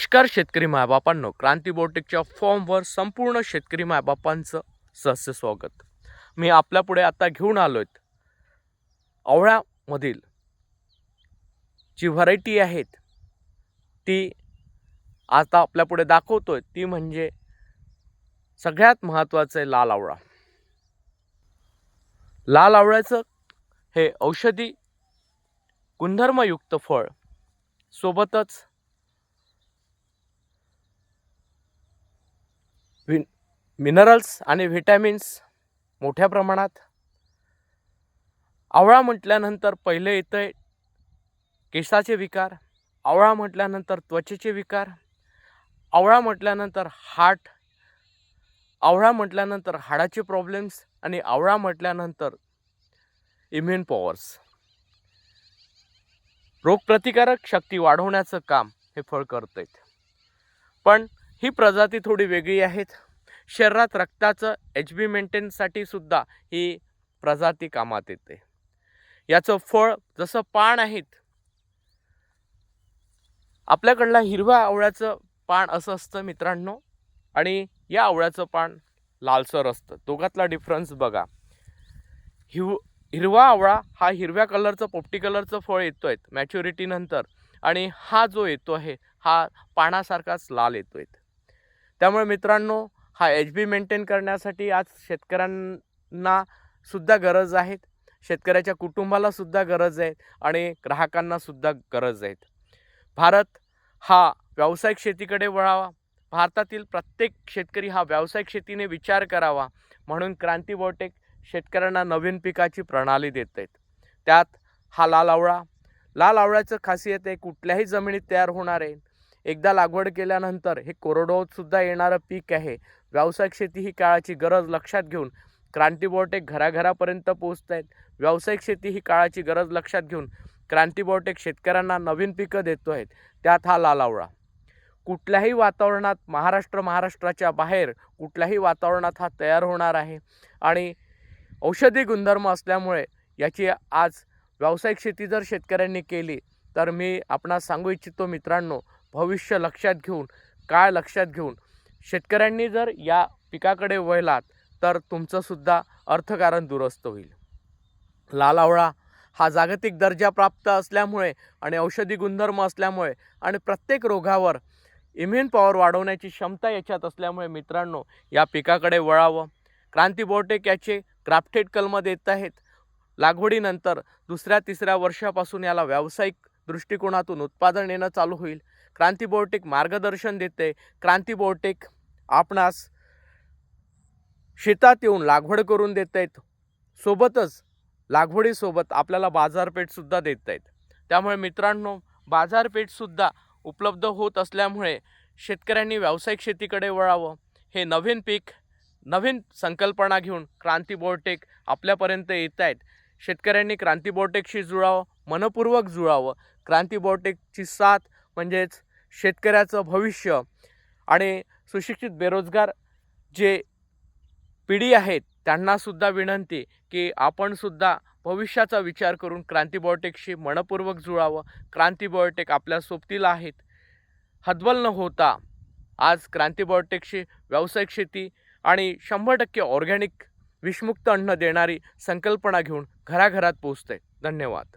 नमस्कार शेतकरी मायबापांनो क्रांती बोटिकच्या फॉर्मवर संपूर्ण शेतकरी मायबापांचं सहस्य स्वागत. मी आपल्यापुढे आता घेऊन आलो आहेत आवळ्यामधील जी व्हरायटी आहेत ती आता आपल्यापुढे आहे ती म्हणजे सगळ्यात महत्त्वाचं आहे लाल आवळा. लाल आवळ्याचं हे औषधी गुणधर्मयुक्त फळ सोबतच विन मिनरल्स आणि व्हिटॅमिन्स मोठ्या प्रमाणात. आवळा म्हटल्यानंतर पहिले येतं आहे केसाचे विकार. आवळा म्हटल्यानंतर त्वचेचे विकार. आवळा म्हटल्यानंतर हार्ट. आवळा म्हटल्यानंतर हाडाचे प्रॉब्लेम्स आणि आवळा म्हटल्यानंतर इम्युन पॉवर्स रोगप्रतिकारक शक्ती वाढवण्याचं काम हे फळ करत आहेत पण ही प्रजाती थोडी वेगळी आहेत. शरीरात रक्ताचं एच बी मेंटेनसाठी सुद्धा ही प्रजाती कामात येते. याचं फळ जसं पान आहेत आपल्याकडला हिरव्या आवळ्याचं पान असं असतं मित्रांनो आणि या आवळ्याचं पान लालसर असतं. दोघातला डिफरन्स बघा. हिव हिरवा आवळा हा हिरव्या कलरचं पोपटी कलरचं फळ येतो आहे मॅच्युरिटीनंतर आणि हा जो येतो आहे हा पानासारखाच लाल येतो आहे त्यामुळे मित्रांनो हा एच बी मेंटेन करण्यासाठी आज शेतकऱ्यांना सुद्धा गरज आहेत शेतकऱ्याच्या कुटुंबाला सुद्धा गरज आहे आणि ग्राहकांना सुद्धा गरज आहेत भारत हा व्यावसायिक शेतीकडे वळावा. भारतातील प्रत्येक शेतकरी हा व्यावसायिक शेतीने विचार करावा म्हणून क्रांती बोटेक शेतकऱ्यांना नवीन पिकाची प्रणाली देत आहेत. त्यात हा लाल आवळा. लाल आवळ्याचं खासियत आहे कुठल्याही जमिनीत तयार होणार आहे. एकदा लागवड केल्यानंतर हे कोरडवाहूतसुद्धा येणारं पीक आहे. व्यावसायिक शेती ही काळाची गरज लक्षात घेऊन क्रांती बोटेक घराघरापर्यंत पोहोचत आहेत व्यावसायिक शेती ही काळाची गरज लक्षात घेऊन क्रांती बोटेक शेतकऱ्यांना नवीन पिकं देतो आहेत त्यात हा लालावळा. कुठल्याही वातावरणात महाराष्ट्र महाराष्ट्राच्या बाहेर कुठल्याही वातावरणात हा तयार होणार आहे. आणि औषधी गुणधर्म असल्यामुळे याची आज व्यावसायिक शेती जर शेतकऱ्यांनी केली तर मी आपणास सांगू इच्छितो मित्रांनो भविष्य लक्षात घेऊन काळ लक्षात घेऊन. शेतकऱ्यांनी जर या पिकाकडे वळलात तर तुमचंसुद्धा अर्थकारण दुरुस्त होईल. लाल आवळा हा जागतिक दर्जा प्राप्त असल्यामुळे आणि औषधी गुणधर्म असल्यामुळे आणि प्रत्येक रोगावर इम्युन पॉवर वाढवण्याची क्षमता याच्यात असल्यामुळे मित्रांनो या पिकाकडे वळावं. क्रांती बोटेक याचे क्राफ्टेड कलम देत आहेत. लागवडीनंतर दुसऱ्या तिसऱ्या वर्षापासून याला व्यावसायिक दृष्टिकोनातून उत्पादन येणं चालू होईल. क्रांती बोर्टेक मार्गदर्शन देते. क्रांती बोर्टेक आपणास शेतात येऊन लागवड करून देत आहेत. सोबतच लागवडीसोबत आपल्याला बाजारपेठसुद्धा देत आहेत. त्यामुळे मित्रांनो बाजारपेठसुद्धा उपलब्ध होत असल्यामुळे शेतकऱ्यांनी व्यावसायिक शेतीकडे वळावं. हे नवीन पीक नवीन संकल्पना घेऊन क्रांती बोर्टेक आपल्यापर्यंत येत आहेत. शेतकऱ्यांनी क्रांती बोर्टेकशी जुळावं मनपूर्वक जुळावं. क्रांती बोर्टेकची साथ म्हणजेच शेतकऱ्याचं भविष्य आणि सुशिक्षित बेरोजगार जे पिढी आहेत त्यांनासुद्धा विनंती की आपणसुद्धा भविष्याचा विचार करून क्रांती बॉटेकशी मनपूर्वक जुळावं. क्रांती बॉटेक आपल्या सोबतीला आहेत. हतबल न होता आज क्रांती बॉटेकशी व्यावसायिक शेती आणि शंभर टक्के ऑर्गॅनिक विषमुक्त अन्न देणारी संकल्पना घेऊन घराघरात पोचते धन्यवाद.